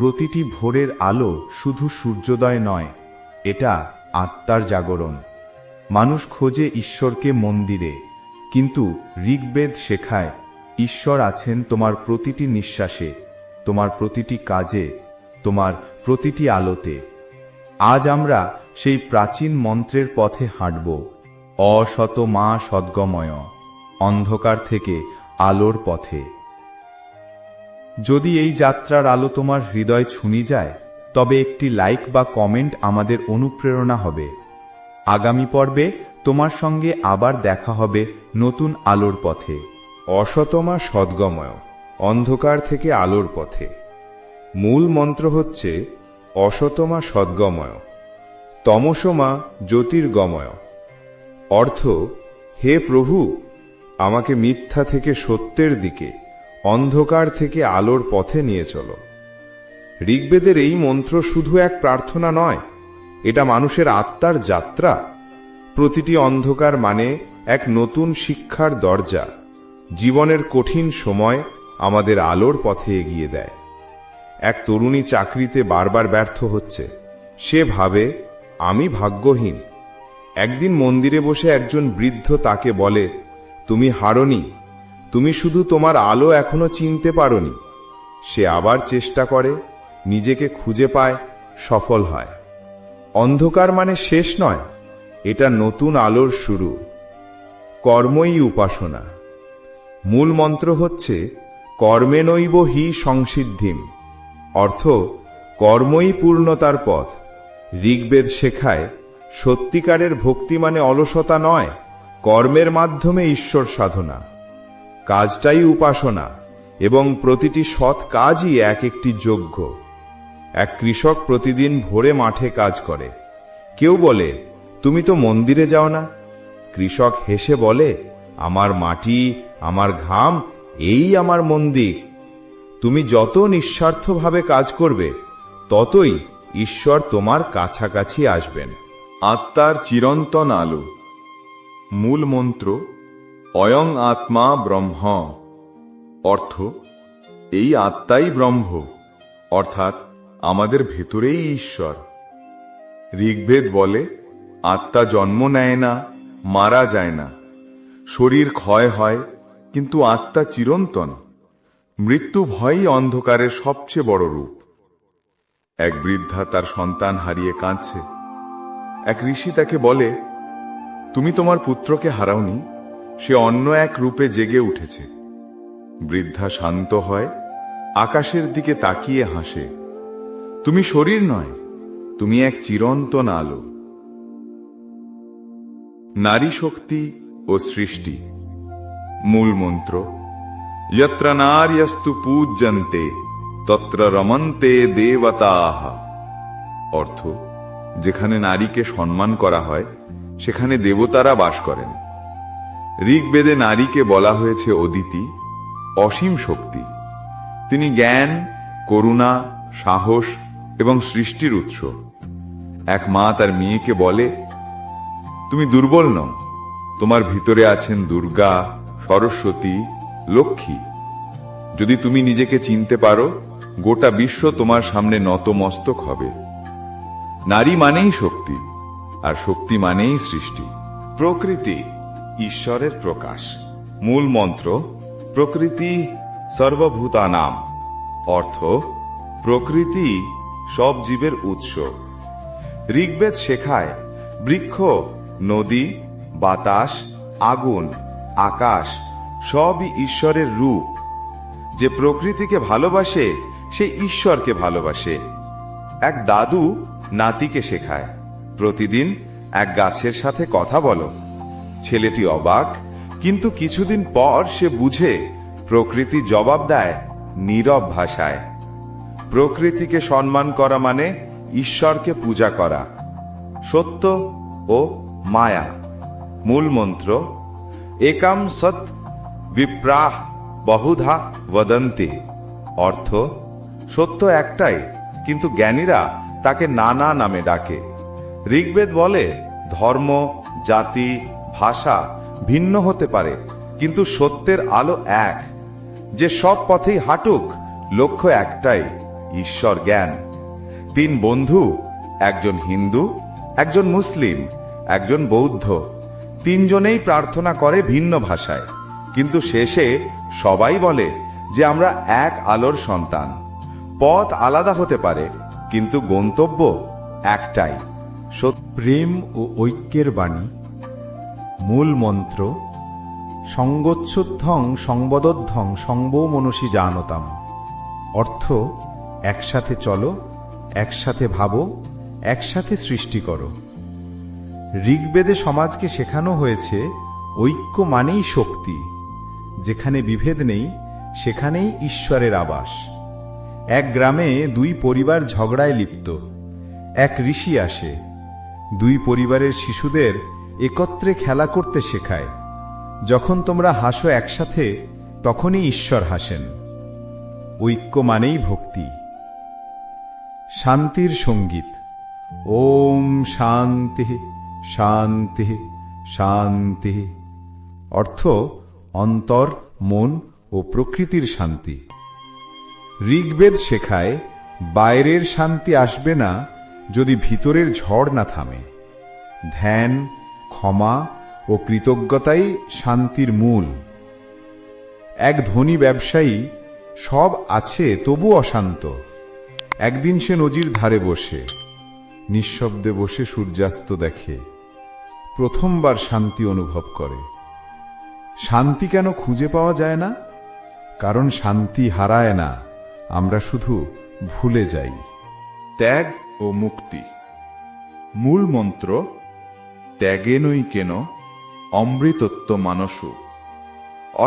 প্রতিটি ভোরের আলো শুধু সূর্যোদয় নয়, এটা আত্মার জাগরণ। মানুষ খোঁজে ঈশ্বরকে মন্দিরে, কিন্তু ঋগ্বেদ শেখায়, ঈশ্বর আছেন তোমার প্রতিটি নিঃশ্বাসে, তোমার প্রতিটি কাজে, তোমার প্রতিটি আলোতে। আজ আমরা সেই প্রাচীন মন্ত্রের পথে হাঁটব অশত মা সদ্গময়, অন্ধকার থেকে আলোর পথে। যদি এই যাত্রার আলো তোমার হৃদয় ছুনি যায়, তবে একটি লাইক বা কমেন্ট আমাদের অনুপ্রেরণা হবে। আগামী পর্বে তোমার সঙ্গে আবার দেখা হবে নতুন আলোর পথে। অসতমা সদ্গময়, অন্ধকার থেকে আলোর পথে। মূল মন্ত্র হচ্ছে, অসতমা সদ্গময়, তমসমা জ্যোতির্গময়। অর্থ, হে প্রভু, আমাকে মিথ্যা থেকে সত্যের দিকে অন্ধকার থেকে আলোর পথে নিয়ে চলো। ঋগ্বেদের এই মন্ত্র শুধু এক প্রার্থনা নয়, এটা মানুষের আত্মার যাত্রা। প্রতিটি অন্ধকার মানে এক নতুন শিক্ষার দরজা, জীবনের কঠিন সময় আমাদের আলোর পথে এগিয়ে দেয়। এক তরুণী চাকরিতে বারবার ব্যর্থ হচ্ছে। সে ভাবে, আমি ভাগ্যহীন। একদিন মন্দিরে বসে একজন বৃদ্ধ তাকে বলে, তুমি হারনি। তুমি শুধু তোমার আলো এখনও চিনতে পারোনি। সে আবার চেষ্টা করে, নিজেকে খুঁজে পায়, সফল হয়। অন্ধকার মানে শেষ নয়, এটা নতুন আলোর শুরু। কর্মই উপাসনা। মূল মন্ত্র হচ্ছে কর্মেনৈব হি সংসিদ্ধিম। অর্থ, কর্মই পূর্ণতার পথ। ঋগ্বেদ শেখায়, সত্যিকারের ভক্তি মানে অলসতা নয়, কর্মের মাধ্যমে ঈশ্বর সাধনা। কাজটাই উপাসনা, এবং প্রতিটি সৎ কাজই এক একটি যোগ্য। এক কৃষক প্রতিদিন ভোরে মাঠে কাজ করে। কেউ বলে, তুমি তো মন্দিরে যাও না? কৃষক হেসে বলে, আমার মাটি, আমার ঘাম, এই আমার মন্দির। তুমি যত নিঃস্বার্থভাবে কাজ করবে, ততই ঈশ্বর তোমার কাছাকাছি আসবেন। আত্মার চিরন্তন আলো। মূল মন্ত্র অয়ং আত্মা ব্রহ্ম। অর্থ, এই আত্মাই ব্রহ্ম, অর্থাৎ আমাদের ভেতরেই ঈশ্বর। ঋগ্বেদ বলে, আত্মা জন্ম নেয় না, মারা যায় না। শরীর ক্ষয় হয়, কিন্তু আত্মা চিরন্তন। মৃত্যু ভয়ই অন্ধকারের সবচেয়ে বড় রূপ। এক বৃদ্ধা তার সন্তান হারিয়ে কাঁদছে। এক ঋষি তাকে বলে, তুমি তোমার পুত্রকে হারাওনি সে অন্য এক রূপে জেগে উঠেছে। বৃদ্ধা শান্ত হয়, আকাশের দিকে তাকিয়ে হাসে। তুমি শরীর নয়, তুমি এক চিরন্তন আলো নারী শক্তি ও সৃষ্টি। মূল মন্ত্র, যত্র নার্যস্তু পূজ্যন্তে, তত্র রমন্তে দেবতাহ অর্থ, যেখানে নারীকে সম্মান করা হয়, সেখানে দেবতারা বাস করেন। ঋগ্বেদে নারীকে বলা হয়েছে অদিতি, অসীম শক্তি। তিনি জ্ঞান, করুণা, সাহস এবং সৃষ্টির উৎস। এক মা তার মেয়েকে বলে, তুমি দুর্বল নও। তোমার ভিতরে আছেন দুর্গা, সরস্বতী, লক্ষ্মী। যদি তুমি নিজেকে চিনতে পারো, গোটা বিশ্ব তোমার সামনে নতমস্তক হবে। নারী মানেই শক্তি, আর শক্তি মানেই সৃষ্টি। প্রকৃতি ঈশ্বরের প্রকাশ। মূল মন্ত্র, প্রকৃতি সর্বভূতানাম। অর্থ, প্রকৃতি সব জীবের উৎস। ঋগ্বেদ শেখায়, বৃক্ষ, নদী, বাতাস, আগুন, আকাশ, সবই ঈশ্বরের রূপ। যে প্রকৃতিকে ভালোবাসে, সে ঈশ্বরকে ভালোবাসে। এক দাদু নাতিকে শেখায়, প্রতিদিন এক গাছের সাথে কথা বলো। ছেলেটি অবাক, কিন্তু কিছুদিন পর সে বুঝে প্রকৃতি জবাব দেয় নীরব ভাষায়। প্রকৃতিকে সম্মান করা মানে ঈশ্বরকে পূজা করা। সত্য ও মায়া, মূল মন্ত্র, একাম সৎ বিপ্রাহ বহুধা বদন্তি অর্থ, সত্য একটাই, কিন্তু জ্ঞানীরা তাকে নানা নামে ডাকে। ঋগ্বেদ বলে ধর্ম, জাতি ভাষা ভিন্ন হতে পারে, কিন্তু সত্যের আলো এক। যে সব পথেই হাঁটুক, লক্ষ্য একটাই, ঈশ্বর জ্ঞান। তিন বন্ধু, একজন হিন্দু, একজন মুসলিম, একজন বৌদ্ধ। তিনজনেই প্রার্থনা করে ভিন্ন ভাষায়, কিন্তু শেষে সবাই বলে যে আমরা এক আলোর সন্তান। পথ আলাদা হতে পারে, কিন্তু গন্তব্য একটাই। সত্য প্রেম ও ঐক্যের বাণী মূল মন্ত্র সঙ্গচ্ছুদ্ধং সংবদধ্বং সংবো মনসী জানতাম। অর্থ, একসাথে চলো, একসাথে ভাবো, একসাথে সৃষ্টি করো। ঋগ্বেদে সমাজকে শেখানো হয়েছে, ঐক্য মানেই শক্তি। যেখানে বিভেদ নেই, সেখানেই ঈশ্বরের আবাস। এক গ্রামে দুই পরিবার ঝগড়ায় লিপ্ত। এক ঋষি আসে। দুই পরিবারের শিশুদের একত্রে খেলা করতে শেখায়। যখন তোমরা হাসো একসাথে, তখনই ঈশ্বর হাসেন। ঐক্য মানেই ভক্তি। শান্তির সংগীত। ওম শান্তি শান্তি শান্তি। অর্থ, অন্তর, মন ও প্রকৃতির শান্তি। ঋগ্বেদ শেখায়, বাইরের শান্তি আসবে না যদি ভিতরের ঝড় না থামে। ধ্যান ক্ষমা ও কৃতজ্ঞতাই শান্তির মূল। এক ধনী ব্যবসায়ী, সব আছে তবু অশান্ত। একদিন সে নজির ধারে বসে, নিঃশব্দে বসে সূর্যাস্ত দেখে, প্রথমবার শান্তি অনুভব করে। শান্তি কেন খুঁজে পাওয়া যায় না? কারণ শান্তি হারায় না, আমরা শুধু ভুলে যাই। ত্যাগ ও মুক্তি। মূল মন্ত্র ত্যাগে নই কেন? অমৃতত্ব মানসু।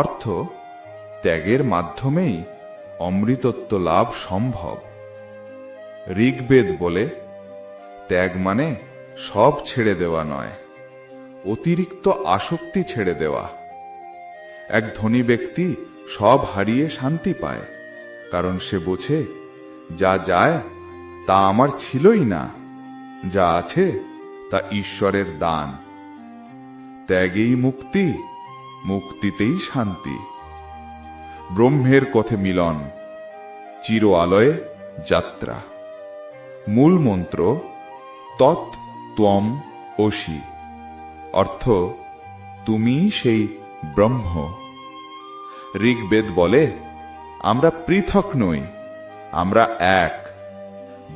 অর্থ, ত্যাগের মাধ্যমেই অমৃতত্ব লাভ সম্ভব। ঋগ্বেদ বলে, ত্যাগ মানে সব ছেড়ে দেওয়া নয়, অতিরিক্ত আসক্তি ছেড়ে দেওয়া। এক ধনী ব্যক্তি সব হারিয়ে শান্তি পায়, কারণ সে বোঝে, যা যায় তা আমার ছিলই না, যা আছে তা ঈশ্বরের দান। ত্যাগেই মুক্তি, মুক্তিতেই শান্তি। ব্রহ্মের কথে মিলন চির আলয়ে যাত্রা। মূল মন্ত্র, তৎ ত্বম অসি। অর্থ তুমি সেই ব্রহ্ম। ঋগ্বেদ বলে, আমরা পৃথক নই, আমরা এক।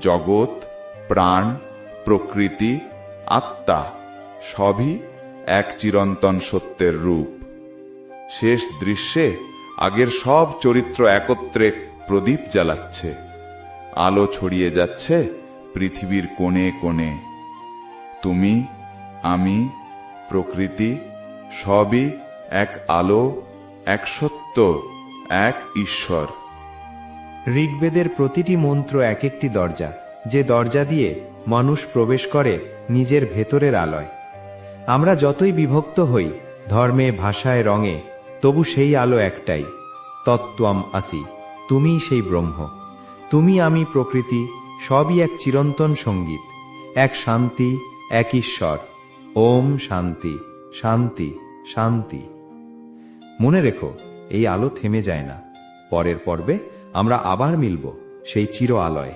জগৎ, প্রাণ, প্রকৃতি আত্মা সবই এক চিরন্তন সত্যের রূপ। শেষ দৃশ্যে আগের সব চরিত্র একত্রে প্রদীপ জ্বালাচ্ছে। আলো ছড়িয়ে যাচ্ছে পৃথিবীর কোণে কোণে। তুমি, আমি, প্রকৃতি সবই এক আলো, এক সত্য, এক ঈশ্বর। ঋগ্বেদের প্রতিটি মন্ত্র এক একটি দরজা, যে দরজা দিয়ে মানুষ প্রবেশ করে নিজের ভেতরের আলয়। আমরা যতই বিভক্ত হই, ধর্মে, ভাষায়, রঙে, তবু সেই আলো একটাই। তত্ত্বম আসি, তুমিই সেই ব্রহ্ম। তুমি আমি প্রকৃতি, সবই এক চিরন্তন সংগীত। এক শান্তি, এক ঈশ্বর। ওম শান্তি শান্তি শান্তি। মনে রেখো, এই আলো থেমে যায় না। পরের পর্বে আমরা আবার মিলব সেই চির আলয়।